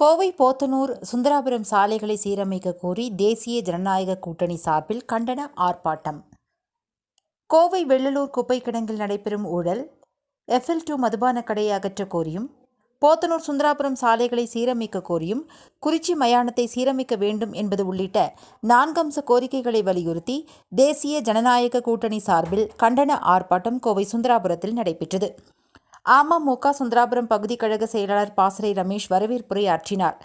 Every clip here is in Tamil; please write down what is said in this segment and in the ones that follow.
கோவை போத்தனூர் சுந்தராபுரம் சாலைகளை சீரமைக்க கோரி தேசிய ஜனநாயக கூட்டணி சார்பில் கண்டன ஆர்ப்பாட்டம். கோவை வெள்ளலூர் குப்பை கிடங்கில் நடைபெறும் ஊழல் எஃப்எல் டூ மதுபான கடையை அகற்ற கோரியும் போத்தனூர் சுந்தராபுரம் சாலைகளை சீரமைக்க கோரியும் குறிச்சி மயானத்தை சீரமைக்க வேண்டும் என்பது உள்ளிட்ட நான்கம்ச கோரிக்கைகளை வலியுறுத்தி தேசிய ஜனநாயக கூட்டணி சார்பில் கண்டன ஆர்ப்பாட்டம் கோவை சுந்தராபுரத்தில் நடைபெற்றது. அமமுக சுந்தராபுரம் பகுதி கழக செயலாளர் பாசறை ரமேஷ் வரவேற்புரையாற்றினார்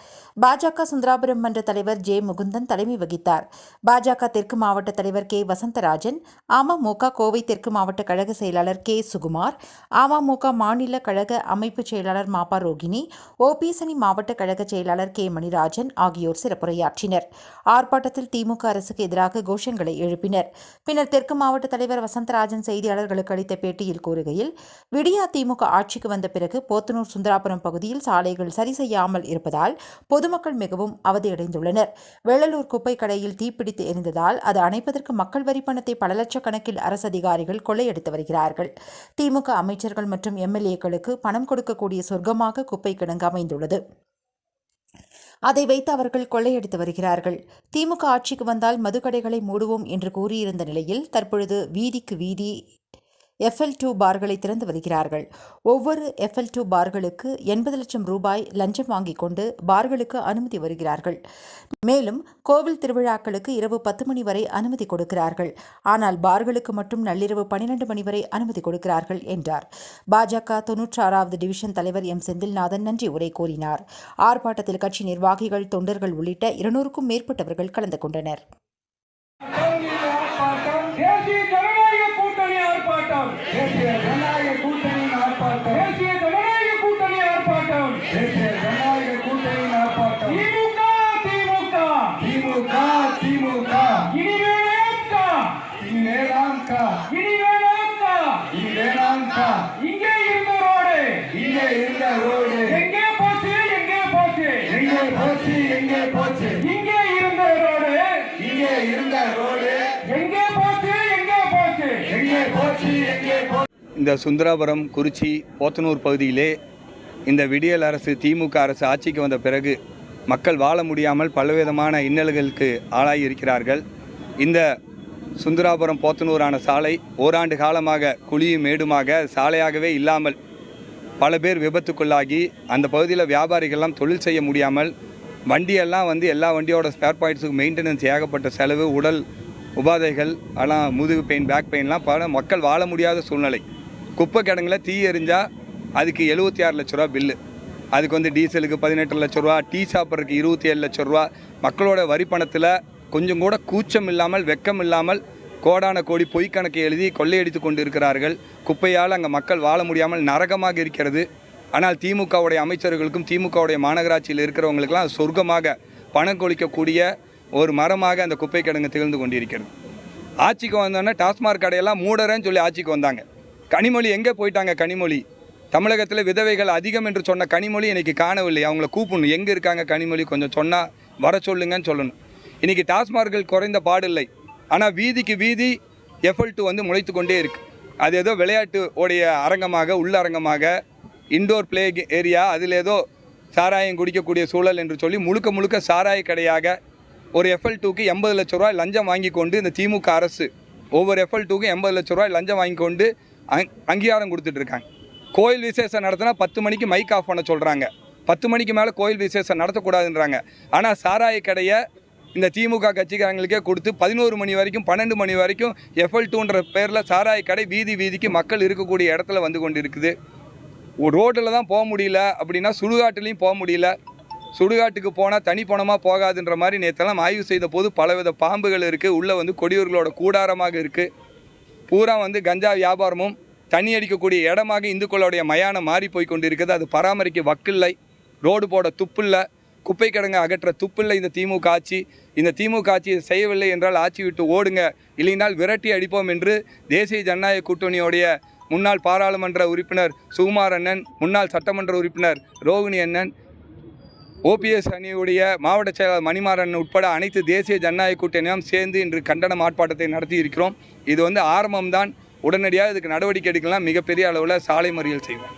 பாஜக சுந்தராபுரம் மன்ற தலைவர் ஜே முகுந்தன் தலைமை வகித்தார். பாஜக தெற்கு மாவட்ட தலைவர் கே வசந்தராஜன் அமமுக கோவை தெற்கு மாவட்ட கழக செயலாளர் கே சுகுமார் அமமுக மாநில கழக அமைப்பு செயலாளர் மாப்பா ரோகிணி ஓபிஎஸ்எனி மாவட்ட கழக செயலாளர் கே மணிராஜன் ஆகியோர் சிறப்புரையாற்றினர். ஆர்ப்பாட்டத்தில் திமுக அரசுக்கு எதிராக கோஷங்களை எழுப்பினர். பின்னர் தெற்கு மாவட்ட தலைவர் வசந்தராஜன் செய்தியாளர்களுக்கு அளித்த பேட்டியில் கூறுகையில் விடியா திமுக ஆட்சிக்கு வந்த பிறகு போத்தனூர் சுந்தராபுரம் பகுதியில் சாலைகள் சரி செய்யாமல் இருப்பதால் பொதுமக்கள் மிகவும் அவதியடைந்துள்ளனர். வெள்ளலூர் குப்பை கடையில் தீப்பிடித்து எரிந்ததால் அது அணைப்பதற்கு மக்கள் வரி பணத்தை பல லட்சக்கணக்கில் அரசு அதிகாரிகள் கொள்ளையடித்து வருகிறார்கள். திமுக அமைச்சர்கள் மற்றும் எம்எல்ஏக்களுக்கு பணம் கொடுக்கக்கூடிய சொர்க்கமாக குப்பை கிடங்கு அமைந்துள்ளது. அதை வைத்து அவர்கள் கொள்ளையடித்து வருகிறார்கள். திமுக ஆட்சிக்கு வந்தால் மதுக்கடைகளை மூடுவோம் என்று கூறியிருந்த நிலையில் தற்பொழுது வீதிக்கு வீதி எஃப்எல் டூ பார்களை திறந்து வருகிறார்கள். ஒவ்வொரு எஃப்எல் டூ பார்களுக்கு எண்பது லட்சம் ரூபாய் லஞ்சம் வாங்கிக் கொண்டு பார்களுக்கு அனுமதி வருகிறார்கள். மேலும் கோவில் திருவிழாக்களுக்கு இரவு பத்து மணி வரை அனுமதி கொடுக்கிறார்கள். ஆனால் பார்களுக்கு மட்டும் நள்ளிரவு பனிரெண்டு மணி வரை அனுமதி கொடுக்கிறார்கள் என்றார். பாஜக தொன்னூற்றாறாவது டிவிஷன் தலைவர் எம். செந்தில்நாதன் நன்றி உரை கூறினார். ஆர்ப்பாட்டத்தில் கட்சி நிர்வாகிகள் தொண்டர்கள் உள்ளிட்ட இருநூறுக்கும் மேற்பட்டவர்கள் கலந்து கொண்டனர். ஆர்ப்பாட்டம் தேசிய ஜனநாயக கூட்டணியின் ஆர்ப்பாட்டம். தேசிய ஜனநாயக கூட்டணி ஆர்ப்பாட்டம். தேசிய ஜனநாயக கூட்டணியின் ஆர்ப்பாட்டம். திமுக திமுக. திமுக திமுக. இனி வேணாம்கா இனி வேணாம்கா இனி வேணாம்கா இனி வேணாம்கா இங்கே இருந்த ரோடு. இங்கே இருந்த ரோடு. எங்கே போச்சு? எங்கே போச்சு? எங்கே போச்சு? எங்கே போச்சு? இங்கே இருந்த ரோடு. இங்கே இருந்த ரோடு. இந்த சுந்தராபுரம் குறிச்சி போத்தனூர் பகுதியிலே இந்த விடியல் அரசு திமுக அரசு ஆட்சிக்கு வந்த பிறகு மக்கள் வாழ முடியாமல் பலவிதமான இன்னல்களுக்கு ஆளாகி இருக்கிறார்கள் இந்த சுந்தராபுரம் போத்தனூரான சாலை ஓராண்டு காலமாக குழியும் மேடுமாக சாலையாகவே இல்லாமல் பல பேர் விபத்துக்குள்ளாகி அந்த பகுதியில் வியாபாரிகள்லாம் தொழில் செய்ய முடியாமல் வண்டியெல்லாம் வந்து எல்லா வண்டியோட ஸ்பேர் பாயிண்ட்ஸுக்கு மெயின்டெனன்ஸ் ஏகப்பட்ட செலவு உடல் உபாதைகள் ஆனால் முதுகு பெயின் பேக் பெயின்லாம் பல மக்கள் வாழ முடியாத சூழ்நிலை. குப்பை கிடங்குல தீ எரிஞ்சால் அதுக்கு எழுபத்தி ஆறு லட்ச ரூபா பில்லு அதுக்கு வந்து டீசலுக்கு பதினெட்டு லட்ச ரூபா டீ சாப்பிட்றதுக்கு இருபத்தி ஏழு லட்ச ரூபா. மக்களோட வரி பணத்தில் கொஞ்சம் கூட கூச்சம் இல்லாமல் வெக்கம் இல்லாமல் கோடான கோடி பொய் கணக்கை எழுதி கொள்ளையடித்து கொண்டு இருக்கிறார்கள் குப்பையால் அங்கே மக்கள் வாழ முடியாமல் நரகமாக இருக்கிறது. ஆனால் திமுகவுடைய அமைச்சர்களுக்கும் திமுகவுடைய மாநகராட்சியில் இருக்கிறவங்களுக்கெல்லாம் சொர்க்கமாக பணம் கொளிக்கக்கூடிய ஒரு மரமாக அந்த குப்பை கிடங்கு திகழ்ந்து கொண்டிருக்கிறது. ஆட்சிக்கு வந்தோன்னே டாஸ்மாக் கடையெல்லாம் மூடறேன்னு சொல்லி ஆட்சிக்கு வந்தாங்க. கனிமொழி எங்கே போயிட்டாங்க கனிமொழி? தமிழகத்தில் விதவைகள் அதிகம் என்று சொன்ன கனிமொழி இன்றைக்கி காணவில்லை. அவங்கள கூப்பிடணும். எங்கே இருக்காங்க கனிமொழி? கொஞ்சம் சொன்னால் வர சொல்லுங்கன்னு சொல்லணும். இன்றைக்கி டாஸ்மார்கள் குறைந்த பாடில்லை. ஆனால் வீதிக்கு வீதி எஃப்எல் டூ வந்து முளைத்து கொண்டே இருக்குது அது ஏதோ விளையாட்டு உடைய அரங்கமாக உள்ளரங்கமாக இண்டோர் பிளே ஏரியா அதில் ஏதோ சாராயம் குடிக்கக்கூடிய சூழல் என்று சொல்லி முழுக்க முழுக்க சாராய கடையாக ஒரு எஃப்எல் டூக்கு எண்பது லட்ச ரூபாய் லஞ்சம் வாங்கி கொண்டு இந்த திமுக அரசு ஒவ்வொரு எஃப்எல் டூக்கும் எண்பது லட்ச ரூபாய் லஞ்சம் வாங்கி கொண்டு அங்கீகாரம் கொடுத்துட்ருக்காங்க கோயில் விசேஷம் நடத்தினா பத்து மணிக்கு மைக் ஆஃப் பண்ண சொல்கிறாங்க பத்து மணிக்கு மேலே கோயில் விசேஷம் நடத்தக்கூடாதுன்றாங்க. ஆனால் சாராய கடையை இந்த திமுக கட்சிக்காரங்களுக்கே கொடுத்து பதினோரு மணி வரைக்கும் பன்னெண்டு மணி வரைக்கும் எஃப்எல் டூன்ற பேரில் சாராய கடை வீதி வீதிக்கு மக்கள் இருக்கக்கூடிய இடத்துல வந்து கொண்டு இருக்குது ரோட்டில் தான் போக முடியல அப்படின்னா சுடுகாட்டுலேயும் போக முடியல. சுடுகாட்டுக்கு போனால் தனி பணமாக போகாதுன்ற மாதிரி நேற்றெல்லாம் ஆய்வு செய்த போது பலவித பாம்புகள் இருக்குது உள்ளே வந்து கொடியூர்களோட கூடாரமாக இருக்குது பூரா வந்து கஞ்சா வியாபாரமும் தண்ணி அடிக்கக்கூடிய இடமாக இந்துக்களுடைய மயானம் மாறி போய் கொண்டு இருக்குது அது பராமரிக்க வக்கில்லை. ரோடு போட துப்பில்லை. குப்பை கிடங்க அகற்ற துப்பில்லை. இந்த திமுக ஆட்சி இந்த திமுக ஆட்சி செய்யவில்லை என்றால் ஆட்சி விட்டு ஓடுங்க. இல்லைனால் விரட்டி அடிப்போம் என்று தேசிய ஜனநாயக கூட்டணியோடைய முன்னாள் பாராளுமன்ற உறுப்பினர் சுகுமார் அண்ணன் முன்னாள் சட்டமன்ற உறுப்பினர் ரோகிணி அண்ணன் ஓபிஎஸ் அணியுடைய மாவட்ட செயலாளர் மணிமாறன் உட்பட அனைத்து தேசிய ஜனநாயக கூட்டணியும் சேர்ந்து இன்று கண்டன ஆர்ப்பாட்டத்தை நடத்தி இருக்கிறோம். இது வந்து ஆரம்பம்தான். உடனடியாக இதுக்கு நடவடிக்கை எடுக்கலாம். மிகப்பெரிய அளவில் சாலை மறியல் செய்வோம்.